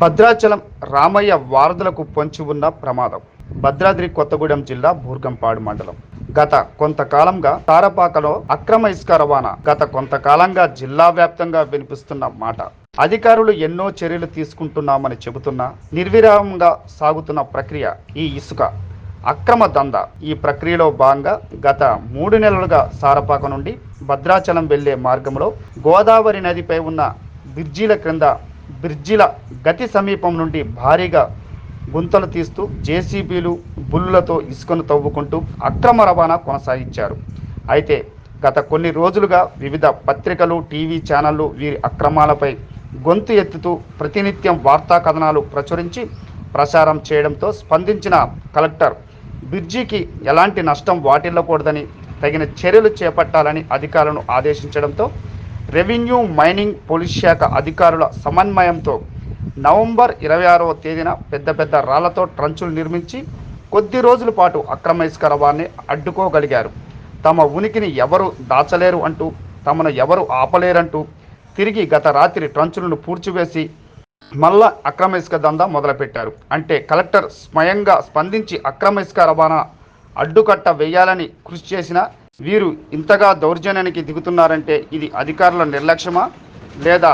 భద్రాచలం రామయ్య వారధులకు పొంచి ఉన్న ప్రమాదం. భద్రాద్రి కొత్తగూడెం జిల్లా బూర్గంపాడు మండలం. గత కొంతకాలంగా తారపాకలో అక్రమ ఇసుక రవాణా గత కొంతకాలంగా జిల్లా వ్యాప్తంగా వినిపిస్తున్న మాట. అధికారులు ఎన్నో చర్యలు తీసుకుంటున్నామని చెబుతున్నా నిర్విరామంగా సాగుతున్న ప్రక్రియ ఈ ఇసుక. అక్రమ దంద. ఈ ప్రక్రియలో భాగంగా గత మూడు నెలలుగా సారపాక నుండి భద్రాచలం వెళ్ళే మార్గంలో గోదావరి నదిపై ఉన్న బ్రిడ్జీల క్రింద బ్రిడ్జిల గతి సమీపం నుండి భారీగా గుంతలు తీస్తూ జేసీబీలు బుల్లులతో ఇసుకను తవ్వుకుంటూ అక్రమ రవాణా కొనసాగించారు. అయితే గత కొన్ని రోజులుగా వివిధ పత్రికలు టీవీ ఛానళ్ళు వీరి అక్రమాలపై గొంతు ఎత్తుతూ ప్రతినిత్యం వార్తా కథనాలు ప్రచురించి ప్రచారం చేయడంతో స్పందించిన కలెక్టర్ బ్రిడ్జికి ఎలాంటి నష్టం వాటిల్లకూడదని తగిన చర్యలు చేపట్టాలని అధికారులను ఆదేశించడంతో రెవెన్యూ మైనింగ్ పోలీస్ శాఖ అధికారుల సమన్వయంతో నవంబర్ ఇరవై ఆరవ తేదీన పెద్ద పెద్ద రాళ్ళతో ట్రంచులు నిర్మించి కొద్ది రోజుల పాటు అక్రమ ఇసుక రవాణాన్ని అడ్డుకోగలిగారు. తమ ఉనికిని ఎవరు దాచలేరు అంటూ తమను ఎవరు ఆపలేరంటూ తిరిగి గత రాత్రి ట్రంచులను పూడ్చివేసి మళ్ళా అక్రమ ఇసుక దందా మొదలుపెట్టారు. అంటే కలెక్టర్ స్వయంగా స్పందించి అక్రమ ఇసుక రవాణా అడ్డుకట్ట వేయాలని కృషి చేసిన వీరు ఇంతగా దౌర్జన్యానికి దిగుతున్నారంటే ఇది అధికారుల నిర్లక్ష్యమా? లేదా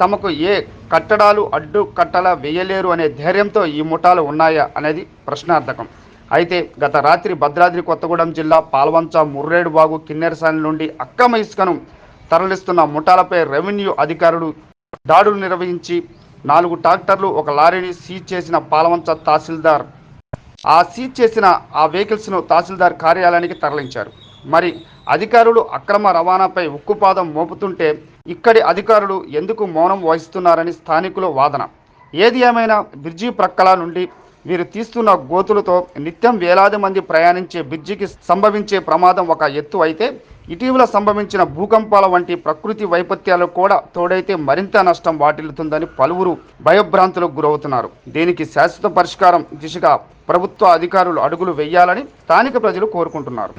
తమకు ఏ కట్టడాలు అడ్డు కట్టలా వేయలేరు అనే ధైర్యంతో ఈ ముఠాలు ఉన్నాయా అనేది ప్రశ్నార్థకం. అయితే గత రాత్రి భద్రాద్రి కొత్తగూడెం జిల్లా పాల్వంచ ముర్రేడుబాగు కిన్నెరసాని నుండి అక్కమ ఇసుకను తరలిస్తున్న ముఠాలపై రెవెన్యూ అధికారులు దాడులు నిర్వహించి నాలుగు ట్రాక్టర్లు ఒక లారీని సీజ్ చేసిన పాల్వంచ తహసీల్దార్. ఆ సీజ్ చేసిన ఆ వెహికల్స్ను తహసీల్దార్ కార్యాలయానికి తరలించారు. మరి అధికారులు అక్రమ రవాణాపై ఉక్కుపాదం మోపుతుంటే ఇక్కడి అధికారులు ఎందుకు మౌనం వహిస్తున్నారని స్థానికుల వాదన. ఏది ఏమైనా బ్రిడ్జి ప్రక్కల నుండి వీరు తీస్తున్న గోతులతో నిత్యం వేలాది మంది ప్రయాణించే బ్రిడ్జికి సంభవించే ప్రమాదం ఒక ఎత్తు అయితే ఇటీవల సంభవించిన భూకంపాల వంటి ప్రకృతి వైపత్యాలు కూడా తోడైతే మరింత నష్టం వాటిల్లుతుందని పలువురు భయభ్రాంతులకు గురవుతున్నారు. దీనికి శాశ్వత పరిష్కారం దిశగా ప్రభుత్వ అధికారులు అడుగులు వేయాలని స్థానిక ప్రజలు కోరుకుంటున్నారు.